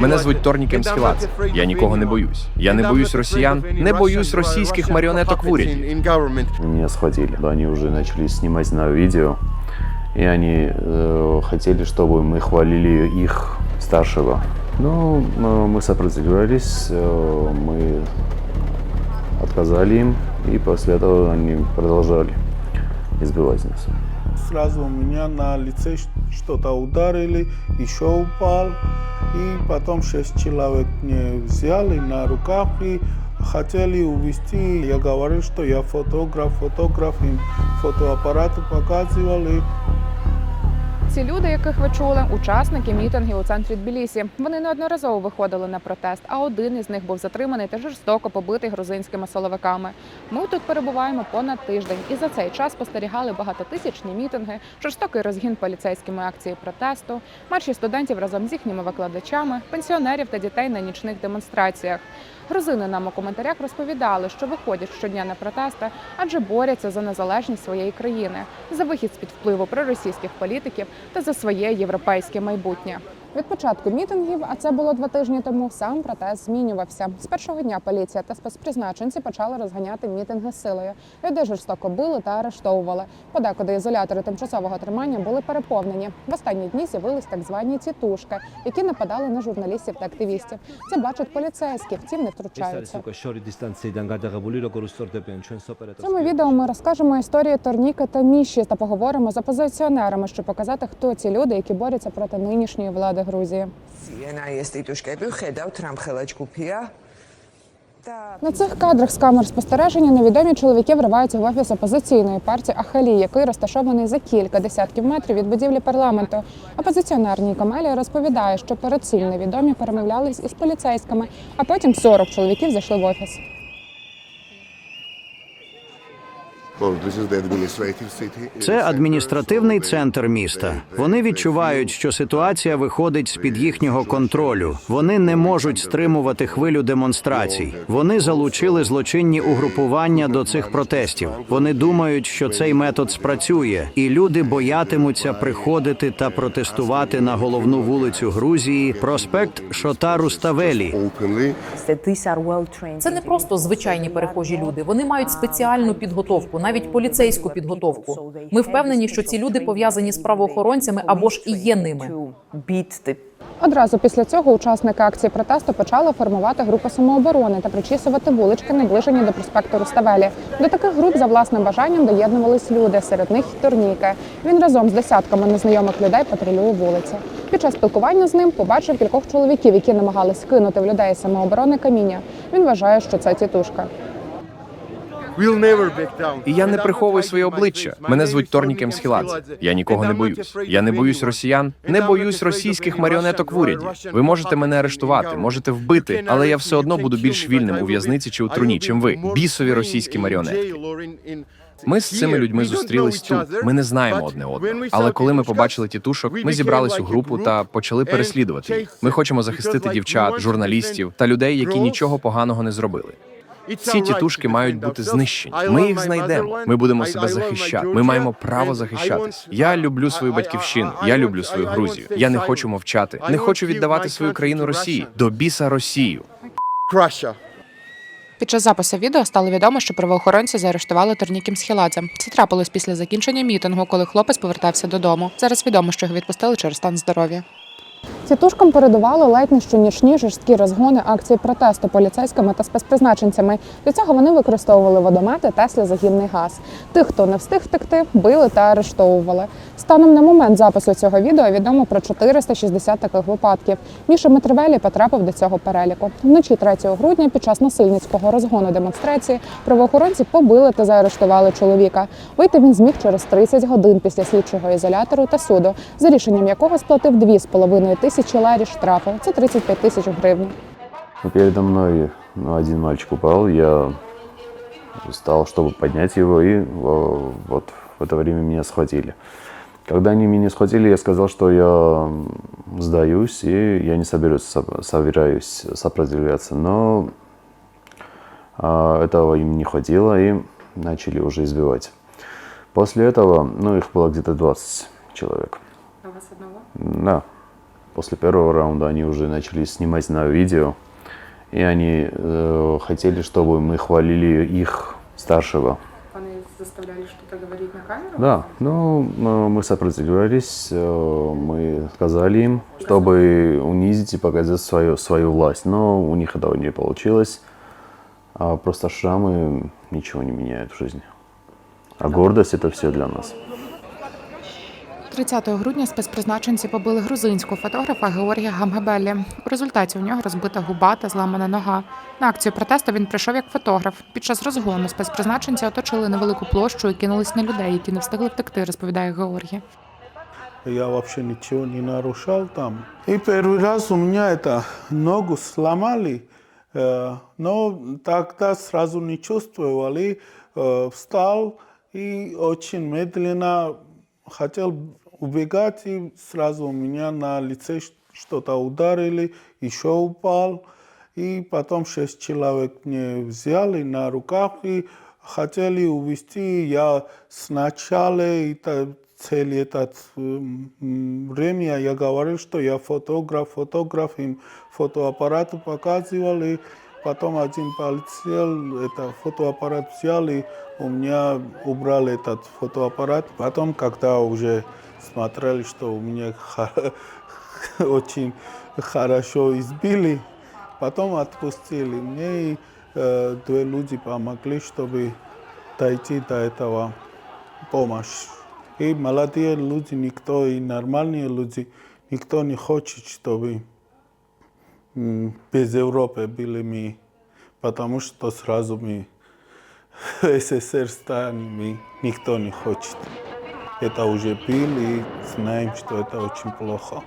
Мене звуть Торнік Емсхіладзе. Я нікого не боюсь. Я не боюсь росіян, не боюсь російських маріонеток в уряді. Меня схватили. Они уже начали снимать на видео. И они э, хотели, чтобы мы хвалили их старшего. Ну, э, мы сопротивлялись, э, мы отказали им, и после этого они продолжали избивать нас. Сразу у меня на лице ш- что-то ударили, еще упал. И потом шесть человек мне взяли на руках и хотели увезти. Я говорил, что я фотограф, фотограф, им фотоаппараты показывали. Ці люди, яких ви чули, учасники мітингів у центрі Тбілісі. Вони неодноразово виходили на протест, а один із них був затриманий та жорстоко побитий грузинськими силовиками. Ми тут перебуваємо понад тиждень, і за цей час спостерігали багатотисячні мітинги, жорстокий розгін поліцейськими акції протесту, марші студентів разом з їхніми викладачами, пенсіонерів та дітей на нічних демонстраціях. Грузини нам у коментарях розповідали, що виходять щодня на протести, адже борються за незалежність своєї країни, за вихід з під впливу проросійських політиків та за своє європейське майбутнє. Від початку мітингів, а це було два тижні тому, сам протест змінювався. З першого дня поліція та спецпризначенці почали розганяти мітинги силою. Люди жорстоко били та арештовували. Подекуди ізолятори тимчасового тримання були переповнені. В останні дні з'явились так звані тітушки, які нападали на журналістів та активістів. Це бачать поліцейські, втім не втручаються. В Цьому відео ми розкажемо історію Торніка та міші та поговоримо з опозиціонерами, щоб показати, хто ці люди, які борються проти нинішньої влади Грузії. ციან აი ეს ტიტუშკები ხედავთ რამხელა ჯგუფია და На цих кадрах з камер спостереження невідомі чоловіки вриваються в офіс опозиційної партії Ахалі, який розташований за кілька десятків метрів від будівлі парламенту. Опозиціонер Ніко Мелія розповідає, що перед цим невідомі перемовлялись із поліцейськими, а потім 40 чоловіків зайшли в офіс. Це адміністративний центр міста. Вони відчувають, що ситуація виходить з під їхнього контролю. Вони не можуть стримувати хвилю демонстрацій. Вони залучили злочинні угрупування до цих протестів. Вони думають, що цей метод спрацює, і люди боятимуться приходити та протестувати на головну вулицю Грузії, проспект Шотару Ставелі. Це не просто звичайні перехожі люди. Вони мають спеціальну підготовку, навіть поліцейську підготовку. Ми впевнені, що ці люди пов'язані з правоохоронцями або ж і є ними. Одразу після цього учасники акції протесту почали формувати групи самооборони та причісувати вулички, наближені до проспекту Руставелі. До таких груп за власним бажанням доєднувались люди. Серед них і Турніке. Він разом з десятками незнайомих людей патрулює вулиці. Під час спілкування з ним побачив кількох чоловіків, які намагались кинути в людей самооборони каміння. Він вважає, що це тітушка. І я не приховую своє обличчя. Мене звуть Торнік Емсхіладзе. Я нікого не боюсь. Я не боюсь росіян, не боюсь російських маріонеток в уряді. Ви можете мене арештувати, можете вбити, але я все одно буду більш вільним у в'язниці чи у труні, чим ви, бісові російські маріонетки. Ми з цими людьми зустрілись тут. Ми не знаємо одне одного. Але коли ми побачили тітушок, ми зібрались у групу та почали переслідувати їх. Ми хочемо захистити дівчат, журналістів та людей, які нічого поганого не зробили. Ці тітушки мають бути знищені. Ми їх знайдемо. Ми будемо себе захищати. Ми маємо право захищатись. Я люблю свою батьківщину. Я люблю свою Грузію. Я не хочу мовчати. Не хочу віддавати свою країну Росії. До біса Росію. Під час запису відео стало відомо, що правоохоронці заарештували Торнікім Схіладзе. Це трапилось після закінчення мітингу, коли хлопець повертався додому. Зараз відомо, що його відпустили через стан здоров'я. Тітушкам передували ледь не щонічні жорсткі розгони акції протесту поліцейськими та спецпризначенцями. Для цього вони використовували водомети та сльозогінний газ. Тих, хто не встиг втекти, били та арештовували. Станом на момент запису цього відео відомо про 460 таких випадків. Міша Метривелі потрапив до цього переліку. Вночі 3 грудня під час насильницького розгону демонстрації правоохоронці побили та заарештували чоловіка. Вийти він зміг через 30 годин після слідчого ізолятору та суду, за рішенням якого сплатив 2,5 тисячі ларі штрафу. Це 35 тисяч гривень. Ну, Передо мной ну, один мальчик упал, я встал, чтобы поднять его, и во- вот в это время меня схватили. Когда они меня схватили, я сказал, что я сдаюсь, и я не соберусь, соб- собираюсь сопротивляться. Но а, этого им не хватило, и начали уже избивать. После этого, ну, их было где-то 20 человек. А вас одного? Да. После первого раунда они уже начали снимать на видео, и они э, хотели, чтобы мы хвалили их старшего. Вони заставляли щось говорити на камеру? Да, ну мы сопротивлялись, э, мы сказали им, чтобы унизить и показать свою, свою власть, но у них этого не получилось. А просто шрамы ничего не меняют в жизни. А гордость это все для нас. 30 грудня спецпризначенці побили грузинського фотографа Георгія Гамгабелі. У результаті у нього розбита губа та зламана нога. На акцію протесту він прийшов як фотограф. Під час розгону спецпризначенці оточили невелику площу і кинулись на людей, які не встигли втекти, розповідає Георгій. Я вообще ничего не нарушал там. И первый раз у меня это ногу сломали, э, но тогда сразу не чувствовали. Э, Встал и очень медленно хотел убегать, и сразу у меня на лице ш- что-то ударили, еще упал. И потом шесть человек мне взяли на руках и хотели увезти. Я сначала это, цель этот м, м, время я говорил, что я фотограф, фотограф, им фотоаппарат показывал, и потом один полетел, это фотоаппарат взял, и у меня убрал этот фотоаппарат. Потом, когда уже смотрели, что у меня очень хорошо избили, потом отпустили. Мне и, э, две люди помогли, чтобы дойти до этого помощь. И молодые люди, никто, и нормальные люди, никто не хочет, чтобы без Европы были мы, потому что сразу мы в СССР станем, и никто не хочет. Это уже был, и знаем, что это очень плохо.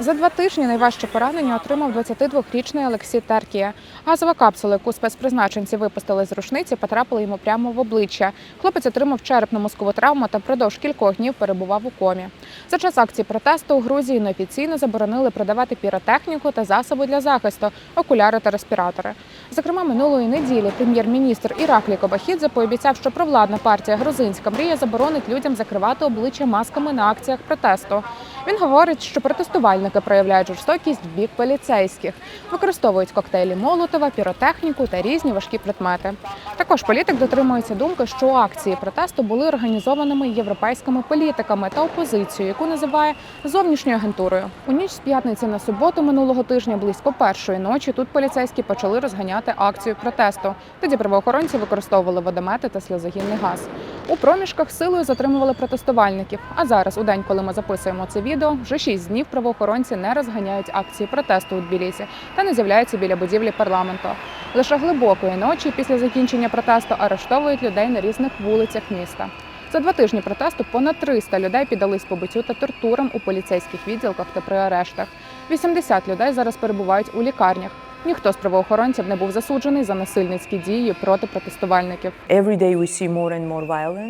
За два тижні найважче поранення отримав 22-річний Олексій Теркія. Газова капсула, яку спецпризначенці випустили з рушниці, потрапила йому прямо в обличчя. Хлопець отримав черепно-мозкову травму та впродовж кількох днів перебував у комі. За час акції протесту у Грузії неофіційно заборонили продавати піротехніку та засоби для захисту, окуляри та респіратори. Зокрема, минулої неділі прем'єр-міністр Іраклі Кобахідзе пообіцяв, що провладна партія Грузинська мрія заборонить людям закривати обличчя масками на акціях протесту. Він говорить, що протестувальники проявляють жорстокість в бік поліцейських, використовують коктейлі Молотова, піротехніку та різні важкі предмети. Також політик дотримується думки, що акції протесту були організованими європейськими політиками та опозицією, яку називає зовнішньою агентурою. У ніч з п'ятниці на суботу минулого тижня близько першої ночі тут поліцейські почали розганяти акцію протесту. Тоді правоохоронці використовували водомети та сльозогінний газ. У проміжках силою затримували протестувальників. А зараз, у день, коли ми записуємо це відео, вже шість днів правоохоронці не розганяють акції протесту у Тбілісі та не з'являються біля будівлі парламенту. Лише глибокої ночі після закінчення протесту арештовують людей на різних вулицях міста. За два тижні протесту понад 300 людей піддались побиттю та тортурам у поліцейських відділках та при арештах. 80 людей зараз перебувають у лікарнях. Ніхто з правоохоронців не був засуджений за насильницькі дії проти протестувальників.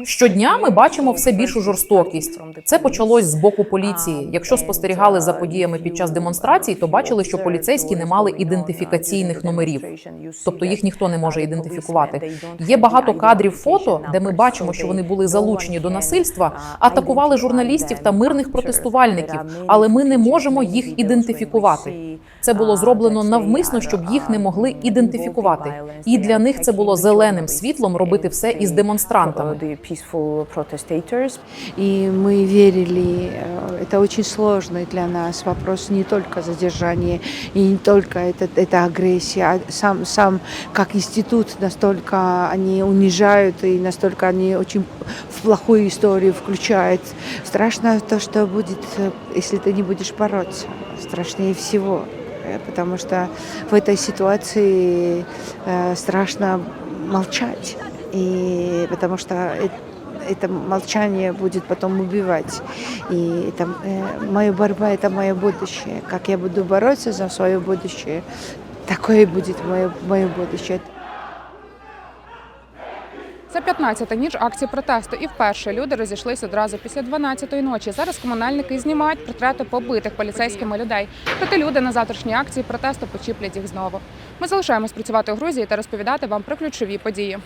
Щодня ми бачимо все більшу жорстокість. Це почалось з боку поліції. Якщо спостерігали за подіями під час демонстрацій, то бачили, що поліцейські не мали ідентифікаційних номерів, тобто їх ніхто не може ідентифікувати. Є багато кадрів фото, де ми бачимо, що вони були залучені до насильства, атакували журналістів та мирних протестувальників, але ми не можемо їх ідентифікувати. Це було зроблено навмисно, щоб їх не могли ідентифікувати. І для них це було зеленим світлом робити все із демонстрантами. И мы верили, э, это очень сложный для нас вопрос, не только задержание, и не только это, это агрессия, а сам, сам как институт настолько они унижают и настолько они очень в плохую историю включают. Страшно то, что будет, э, если ты не будешь бороться. Страшнее всего. Э, Потому что в этой ситуации э, страшно молчать. И потому что э- это молчание будет потом убивать. И это э, моя борьба это мое будущее. Как я буду бороться за свое будущее, такое и будет мое, мое будущее. Це 15-та ніч акції протесту, і вперше люди розійшлись одразу після 12-ї ночі. Зараз комунальники знімають портрети побитих поліцейськими людей. Проте люди на завтрашній акції протесту почіплять їх знову. Ми залишаємось працювати у Грузії та розповідати вам про ключові події.